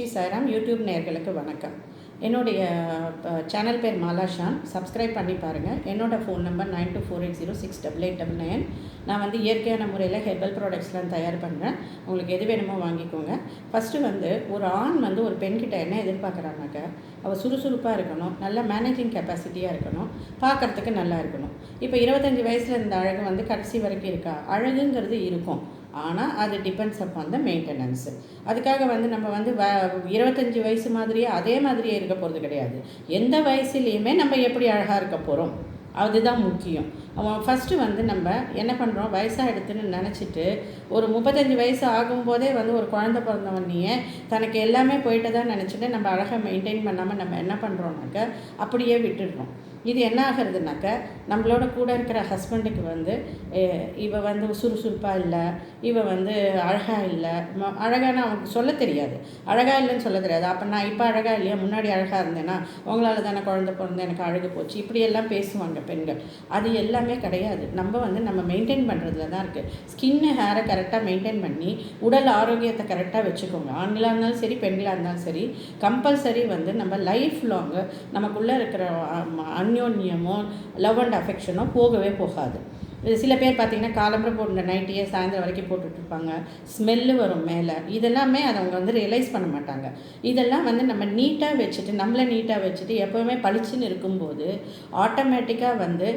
Sri Sairam YouTube நேர்களுக்கு வணக்கம். என்னுடைய சேனல் பேர் மாலாஷான் சப்ஸ்கிரைப் பண்ணி பாருங்கள் என்னோடய phone number nine two four eight zero six double eight double nine நான் வந்து இயற்கையான முறையில் ஹெர்பல் ப்ராடக்ட்ஸ்லாம் தயார் பண்ணுறேன் உங்களுக்கு எது வேணுமோ வாங்கிக்கோங்க. ஃபஸ்ட்டு வந்து ஒரு ஆண் வந்து ஒரு பெண்கிட்ட என்ன எதிர்பார்க்குறாங்கனாக்க அவள் சுறுசுறுப்பாக இருக்கணும். நல்ல மேனேஜிங் கெப்பாசிட்டியாக இருக்கணும். பார்க்குறதுக்கு நல்லா இருக்கணும். இப்போ இருபத்தஞ்சி வயசில் இருந்த அழகு வந்து கடைசி வரைக்கும் இருக்கா? அழகுங்கிறது இருக்கும். ஆனால் அது டிபெண்ட்ஸ் அப்பான் த மெயின்டெனன்ஸு அதுக்காக வந்து நம்ம வந்து வ இருபத்தஞ்சி வயசு மாதிரியே அதே மாதிரியே இருக்க போகிறது கிடையாது. எந்த வயசுலேயுமே நம்ம எப்படி அழகாக இருக்க போகிறோம் அதுதான் முக்கியம். அவன் ஃபஸ்ட்டு வந்து நம்ம என்ன பண்ணுறோம் வயசாக எடுத்துன்னு நினச்சிட்டு ஒரு முப்பத்தஞ்சு வயசு ஆகும்போதே வந்து ஒரு குழந்த பிறந்தவனையே தனக்கு எல்லாமே போயிட்டதான் நினச்சிட்டு நம்ம அழகாக மெயின்டைன் பண்ணாமல் நம்ம என்ன பண்ணுறோம்னாக்க அப்படியே விட்டுடுறோம். இது என்ன ஆகிறதுனாக்க நம்மளோட கூட இருக்கிற ஹஸ்பண்டுக்கு வந்து இவ வந்து சுறுசுறுப்பாக இல்லை இவ வந்து அழகாக இல்லை அழகான அவனுக்கு சொல்ல தெரியாது. அழகாக இல்லைன்னு சொல்ல தெரியாது. அப்போ நான் இப்போ அழகாக இல்லையா முன்னாடி அழகாக இருந்தேன்னா உங்களால் தானே குழந்த பிறந்த எனக்கு அழகு போச்சு இப்படியெல்லாம் பேசுவாங்க பெண்கள். அது எல்லாமே கிடையாது. நம்ம வந்து நம்ம மெயின்டைன் பண்ணுறதுல தான் இருக்குது ஸ்கின்னு ஹேரை கரெக்டாக மெயின்டைன் பண்ணி உடல் ஆரோக்கியத்தை கரெக்டாக வச்சுக்கோங்க. ஆண்களாக இருந்தாலும் சரி பெண்களாக இருந்தாலும் சரி கம்பல்சரி வந்து நம்ம லைஃப் லாங்கு நமக்குள்ளே இருக்கிற அன் அந்யோன்யமோ லவ் அண்ட் அஃபெக்ஷனோ போகவே போகாது. சில பேர் பார்த்திங்கன்னா காலம்பரை போட்டு நைட்டியே சாயந்தரம் வரைக்கும் போட்டுட்ருப்பாங்க ஸ்மெல்லு வரும் மேலே. இதெல்லாமே அதை அவங்க வந்து ரியலைஸ் பண்ண மாட்டாங்க. இதெல்லாம் வந்து நம்ம நீட்டாக வச்சுட்டு நம்மளை நீட்டாக வச்சுட்டு எப்போவுமே பளிச்சுன்னு இருக்கும்போது ஆட்டோமேட்டிக்காக வந்து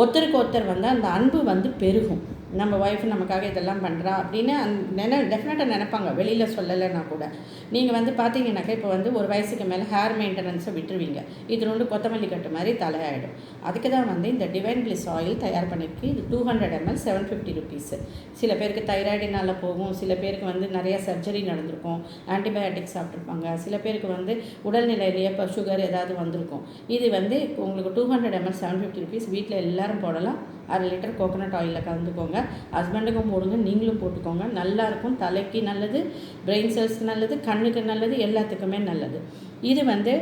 ஒருத்தருக்கு ஒருத்தர் வந்து அந்த அன்பு வந்து பெருகும். நம்ம ஒய்ஃப் நமக்காக இதெல்லாம் பண்ணுறா அப்படின்னு அந் நினை டெஃபினட்டாக நினைப்பாங்க. வெளியில் சொல்லலைன்னா கூட. நீங்கள் வந்து பார்த்தீங்கன்னாக்கா இப்போ வந்து ஒரு வயசுக்கு மேலே ஹேர் மெயின்டெனன்ஸை விட்டுருவீங்க. இது ரெண்டு கொத்தமல்லி கட்டு மாதிரி தலையாயிடும். அதுக்கு தான் வந்து இந்த டிவைன் பிளிஸ் ஆயில் தயார் பண்ணியிருக்கு இது two hundred ml seven fifty rupees சில பேருக்கு தைராய்டினால் போகும். சில பேருக்கு வந்து நிறையா சர்ஜரி நடந்திருக்கும். ஆன்டிபயோட்டிக் சாப்பிட்ருப்பாங்க சில பேருக்கு வந்து உடல்நிலையிலேயே இப்போ சுகர் ஏதாவது வந்திருக்கும். இது வந்து உங்களுக்கு two hundred ml seven fifty rupees வீட்டில் எல்லோரும் போடலாம். அரை லிட்டர் கோகோனட் ஆயிலில் கலந்துக்கோங்க. ஹஸ்பண்டுக்கும் போடுங்க நீங்களும் போட்டுக்கோங்க. நல்லாயிருக்கும். தலைக்கு நல்லது பிரெயின் செல்ஸ்க்கு நல்லது கண்ணுக்கு நல்லது எல்லாத்துக்குமே நல்லது. இது வந்து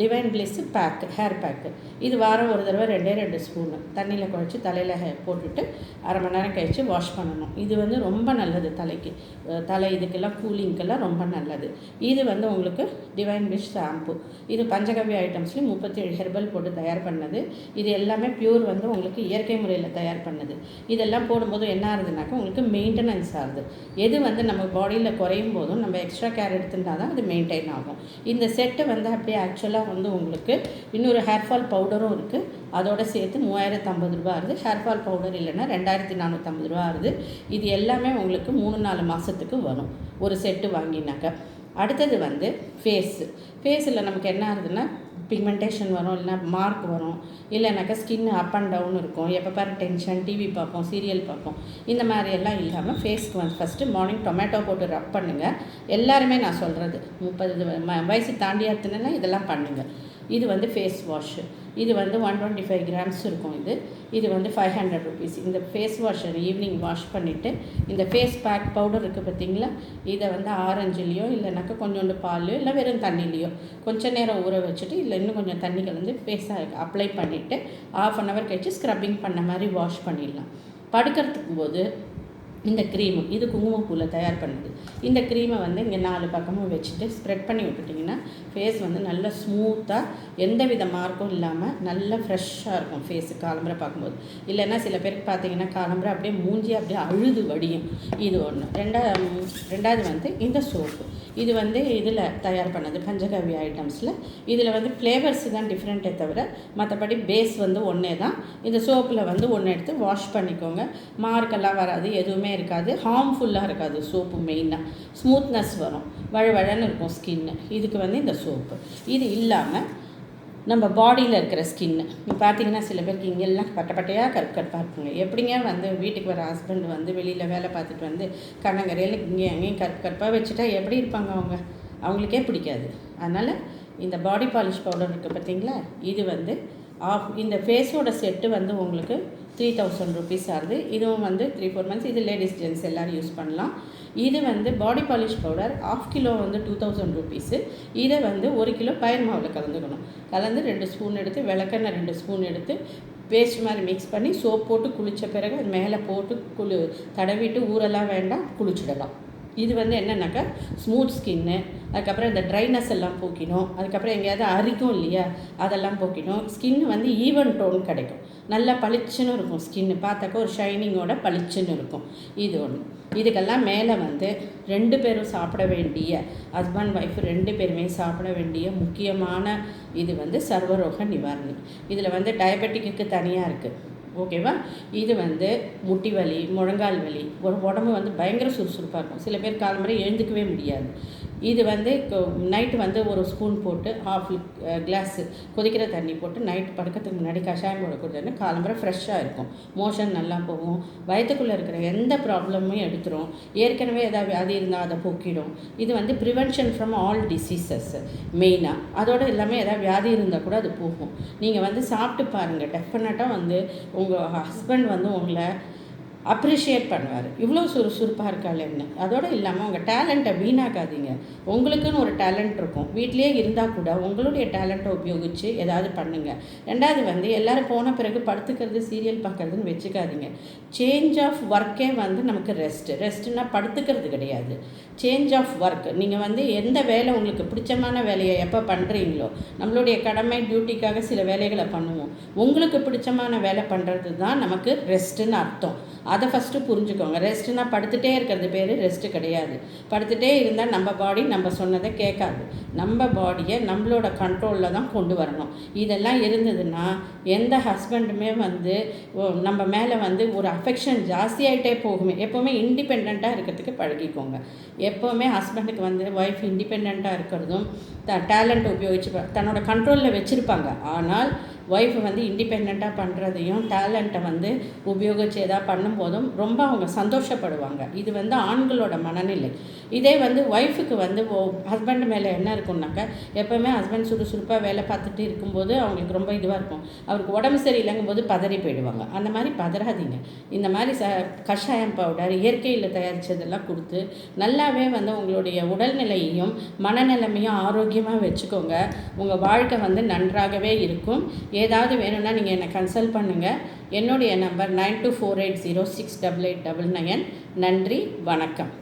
divine blaze pack hair pack இது வாரம் ஒரு தடவை ரெண்டே ரெண்டு ஸ்பூனு தண்ணியில் குழச்சி தலையில் ஹே போட்டுட்டு அரை மணி நேரம் கழித்து வாஷ் பண்ணணும். இது வந்து ரொம்ப நல்லது தலைக்கு. தலை இதுக்கெல்லாம் கூலிங்க்கெல்லாம் ரொம்ப நல்லது. இது வந்து உங்களுக்கு டிவைன் பிளிஸ் ஷாம்பு இது பஞ்சகவ்ய ஐட்டம்ஸ்லேயும் முப்பத்தி ஏழு ஹெர்பல் போட்டு தயார் பண்ணது. இது எல்லாமே பியூர் வந்து உங்களுக்கு இயற்கை முறையில் தயார் பண்ணது. இதெல்லாம் போடும்போது என்ன ஆகுதுனாக்கா உங்களுக்கு மெயின்டெனன்ஸ் ஆகுது. எது வந்து நம்ம பாடியில் குறையும் போதும் நம்ம எக்ஸ்ட்ரா கேர் எடுத்துட்டால் தான் அது மெயின்டைன் ஆகும். இந்த செட்டை வந்து அப்படியே ஆக்சுவலாக வந்து உங்களுக்கு. இன்னொரு ஹேர் ஃபால் பவுடரும் இருக்குது அதோட சேர்த்து மூவாயிரத்து ஐம்பது ரூபா ஆகுது. ஹேர் ஃபால் பவுடர் இல்லைன்னா ரெண்டாயிரத்தி நானூற்றம்பது ரூபா ஆகுது. இது எல்லாமே உங்களுக்கு மூணு நாலு மாதத்துக்கு வரும். ஒரு செட்டு வாங்கினாக்க. அடுத்தது வந்து ஃபேஸு ஃபேஸில் நமக்கு என்ன ஆகுதுன்னா பிக்மெண்டேஷன் வரும் இல்லைனா மார்க் வரும். இல்லைனாக்கா ஸ்கின் அப் அண்ட் டவுன் இருக்கும். எப்போ பாரு டென்ஷன் டிவி பார்ப்போம் சீரியல் பார்ப்போம். இந்த மாதிரி எல்லாம் இல்லாமல் ஃபேஸ்க்கு வந்து ஃபஸ்ட்டு மார்னிங் டொமேட்டோ போட்டு ரப் பண்ணுங்கள் எல்லாருமே நான் சொல்கிறது முப்பது வயசு தாண்டியாத்துனா இதெல்லாம் பண்ணுங்கள் இது வந்து ஃபேஸ் வாஷு இது வந்து ஒன் டுவெண்ட்டி ஃபைவ் கிராம்ஸ் இருக்கும் இது. இது வந்து ஃபைவ் ஹண்ட்ரட் ருபீஸ் இந்த ஃபேஸ் வாஷர் ஈவினிங் வாஷ் பண்ணிவிட்டு இந்த ஃபேஸ் பேக் பவுடர் இருக்குது பார்த்தீங்களா இதை வந்து ஆரஞ்சுலேயோ இல்லைனாக்கா கொஞ்சோண்டு பால்லையோ இல்லை வெறும் தண்ணிலேயோ கொஞ்சம் நேரம் ஊற வச்சுட்டு இல்லை இன்னும் கொஞ்சம் தண்ணி கலந்து ஃபேஸாக அப்ளை பண்ணிவிட்டு ஆஃப் அன் ஹவர் கழிச்சு ஸ்க்ரப்பிங் பண்ண மாதிரி வாஷ் பண்ணிடலாம். படுக்கிறதுக்கு போது இந்த க்ரீமு இது குங்குமப்பூவில் தயார் பண்ணுது. இந்த க்ரீமை வந்து இங்கே நாலு பக்கமும் வச்சுட்டு ஸ்ப்ரெட் பண்ணி விட்டுட்டிங்கன்னா ஃபேஸ் வந்து நல்லா ஸ்மூத்தாக எந்த வித மார்க்கும் இல்லாமல் நல்லா ஃப்ரெஷ்ஷாக இருக்கும் ஃபேஸு காலம்பரை பார்க்கும்போது. இல்லைன்னா சில பேருக்கு பார்த்தீங்கன்னா காலம்பரை அப்படியே மூஞ்சி அப்படியே அழுது வடியும். இது ஒன்று ரெண்டா ரெண்டாவது வந்து இந்த சோப்பு இது வந்து இதில் தயார் பண்ணது பஞ்சகவ்ய ஐட்டம்ஸில் இதில் வந்து ஃப்ளேவர்ஸ் தான் டிஃப்ரெண்ட்டே தவிர மற்றபடி பேஸ் வந்து ஒன்றே தான். இந்த சோப்பில் வந்து ஒன்று எடுத்து வாஷ் பண்ணிக்கோங்க. மார்க்கெல்லாம் வராது. எதுவுமே இருக்காது ஹார்ம்ஃபுல்லாக இருக்காது சோப்பு மெயினாக ஸ்மூத்னஸ் வரும். வழவழன்னு இருக்கும் ஸ்கின்னு இதுக்கு வந்து இந்த சோப்பு. இது இல்லாமல் நம்ம பாடியில் இருக்கிற ஸ்கின்னு இப்போ பார்த்தீங்கன்னா சில பேருக்கு இங்கெல்லாம் பட்ட பட்டையாக கருப்பு கருப்பாக இருக்குங்க எப்படிங்க வந்து வீட்டுக்கு வர ஹஸ்பண்ட் வந்து வெளியில் வேலை பார்த்துட்டு வந்து கண்ணங்கரையில் இங்கே அங்கேயும் கருப்பு கருப்பாக வச்சுட்டா எப்படி இருப்பாங்க அவங்க? அவங்களுக்கே பிடிக்காது. அதனால் இந்த பாடி பாலிஷ் பவுடர் இருக்குது பார்த்தீங்களா இது வந்து ஆஃப் இந்த ஃபேஸோட செட்டு வந்து உங்களுக்கு த்ரீ தௌசண்ட் ருபீஸ் ஆகுது. இதுவும் வந்து த்ரீ ஃபோர் மந்த்ஸ் இது லேடிஸ் ஜென்ஸ் எல்லோரும் யூஸ் பண்ணலாம். இது வந்து body polish powder half kilo வந்து டூ தௌசண்ட் ருபீஸு இதை வந்து ஒரு கிலோ பயிர் மாவில் கலந்துக்கணும். கலந்து ரெண்டு ஸ்பூன் எடுத்து விளக்கெண்ணெய் ரெண்டு ஸ்பூன் எடுத்து பேஸ்ட் மாதிரி மிக்ஸ் பண்ணி சோப் போட்டு குளித்த பிறகு அது மேலே போட்டு குளி தடவிட்டு ஊரெல்லாம் வேண்டாம் குளிச்சிடலாம். இது வந்து என்னென்னாக்கா ஸ்மூத் ஸ்கின்னு அதுக்கப்புறம் இந்த ட்ரைனஸ் எல்லாம் போக்கிடும் அதுக்கப்புறம் எங்கேயாவது அரிக்கும் இல்லையா அதெல்லாம் போக்கிடும். ஸ்கின் வந்து ஈவன் டோன் கிடைக்கும். நல்லா பளிச்சுன்னு இருக்கும் ஸ்கின்னு பார்த்தாக்கா ஒரு ஷைனிங்கோட பளிச்சுன்னு இருக்கும். இது ஒன்று இதுக்கெல்லாம் மேலே வந்து ரெண்டு பேரும் சாப்பிட வேண்டிய ஹஸ்பண்ட் ஒய்ஃப் ரெண்டு பேருமே சாப்பிட வேண்டிய முக்கியமான இது வந்து சர்வரோக நிவாரணி. இதில் வந்து டயபெட்டிக்கு தனியாக இருக்குது ஓகேவா இது வந்து முட்டி வலி முழங்கால் வலி. உடம்பு வந்து பயங்கர சுறுசுறுப்பாக இருக்கும். சில பேர் காலம்பரை எழுந்துக்கவே முடியாது. இது வந்து நைட்டு வந்து ஒரு ஸ்பூன் போட்டு ஹாஃப் கிளாஸு கொதிக்கிற தண்ணி போட்டு நைட் படுக்கிறதுக்கு முன்னாடி கஷாயம் போட கொடுத்தோன்னா காலம்பரை ஃப்ரெஷ்ஷாக இருக்கும். மோஷன் நல்லா போகும். வயிற்றுக்குள்ளே இருக்கிற எந்த ப்ராப்ளமும் எடுத்துரும். ஏற்கனவே ஏதாவது வியாதி இருந்தால் அதை போக்கிடும். இது வந்து ப்ரிவென்ஷன் ஃப்ரம் ஆல் டிசீசஸ் மெயினாக அதோட எல்லாமே ஏதாவது வியாதி இருந்தால் கூட அது போகும். நீங்கள் வந்து சாப்பிட்டு பாருங்கள் டெஃபினட்டாக வந்து உங்கள் ஹஸ்பண்ட் வந்து உங்களை அப்ரிஷியேட் பண்ணுவார். இவ்வளோ சுறுசுறுப்பாக இருக்காள் என்ன? அதோடு இல்லாமல் உங்கள் டேலண்ட்டை வீணாக்காதீங்க. உங்களுக்குன்னு ஒரு டேலண்ட் இருக்கும். வீட்லேயே இருந்தால் கூட உங்களுடைய டேலண்ட்டை உபயோகித்து ஏதாவது பண்ணுங்கள் ரெண்டாவது வந்து எல்லோரும் போன பிறகு படுத்துக்கிறது சீரியல் பார்க்குறதுன்னு வச்சுக்காதீங்க. சேஞ்ச் ஆஃப் ஒர்க்கே வந்து நமக்கு ரெஸ்ட்டு ரெஸ்ட்டுனா படுத்துக்கிறது கிடையாது. சேஞ்ச் ஆஃப் ஒர்க் நீங்கள் வந்து எந்த வேலை உங்களுக்கு பிடிச்சமான வேலையை எப்போ பண்ணுறீங்களோ நம்மளுடைய கடமை டியூட்டிக்காக சில வேலைகளை பண்ணுவோம். உங்களுக்கு பிடிச்சமான வேலை பண்ணுறது தான் நமக்கு ரெஸ்ட்டுன்னு அர்த்தம். அதை ஃபஸ்ட்டு புரிஞ்சுக்கோங்க. ரெஸ்ட்டுனா படுத்துகிட்டே இருக்கிறது பேர் ரெஸ்ட்டு கிடையாது. படுத்துகிட்டே இருந்தால் நம்ம பாடி நம்ம சொன்னதை கேட்காது. நம்ம பாடியை நம்மளோட கண்ட்ரோலில் தான் கொண்டு வரணும். இதெல்லாம் இருந்ததுன்னா எந்த ஹஸ்பண்டுமே வந்து நம்ம மேலே வந்து ஒரு அஃபெக்ஷன் ஜாஸ்தியாகிட்டே போகுமே. எப்போவுமே இண்டிபெண்ட்டாக இருக்கிறதுக்கு பழகிக்கோங்க. எப்போவுமே ஹஸ்பண்டுக்கு வந்து ஒய்ஃப் இண்டிபெண்ட்டாக இருக்கிறதும் த டேலண்ட் உபயோகிச்சு தன்னோட கண்ட்ரோலில் வச்சுருப்பாங்க. ஆனால் ஒய்ஃப் வந்து இண்டிபெண்ட்டாக பண்ணுறதையும் டேலண்ட்டை வந்து உபயோகித்து எதாவது பண்ணும்போதும் ரொம்ப அவங்க சந்தோஷப்படுவாங்க. இது வந்து ஆண்களோட மனநிலை. இதே வந்து ஒய்ஃபுக்கு வந்து ஹஸ்பண்ட் மேலே என்ன இருக்கும்னாக்கா எப்போவுமே ஹஸ்பண்ட் சுறுசுறுப்பாக வேலை பார்த்துட்டு இருக்கும்போது அவங்களுக்கு ரொம்ப இதுவாக இருக்கும். அவருக்கு உடம்பு சரியில்லைங்கும் போது பதறி போயிடுவாங்க. அந்த மாதிரி பதறாதீங்க. இந்த மாதிரி ச கஷாயம் பவுடர் இயற்கையில் தயாரித்ததெல்லாம் கொடுத்து நல்லாவே வந்து உங்களுடைய உடல்நிலையையும் மனநிலைமையும் ஆரோக்கியமாக வச்சுக்கோங்க. உங்கள் வாழ்க்கை வந்து நன்றாகவே இருக்கும். ஏதாவது வேணும்னா நீங்கள் என்னை கன்சல்ட் பண்ணுங்கள் என்னுடைய number nine two four eight zero six double eight double nine நன்றி வணக்கம்.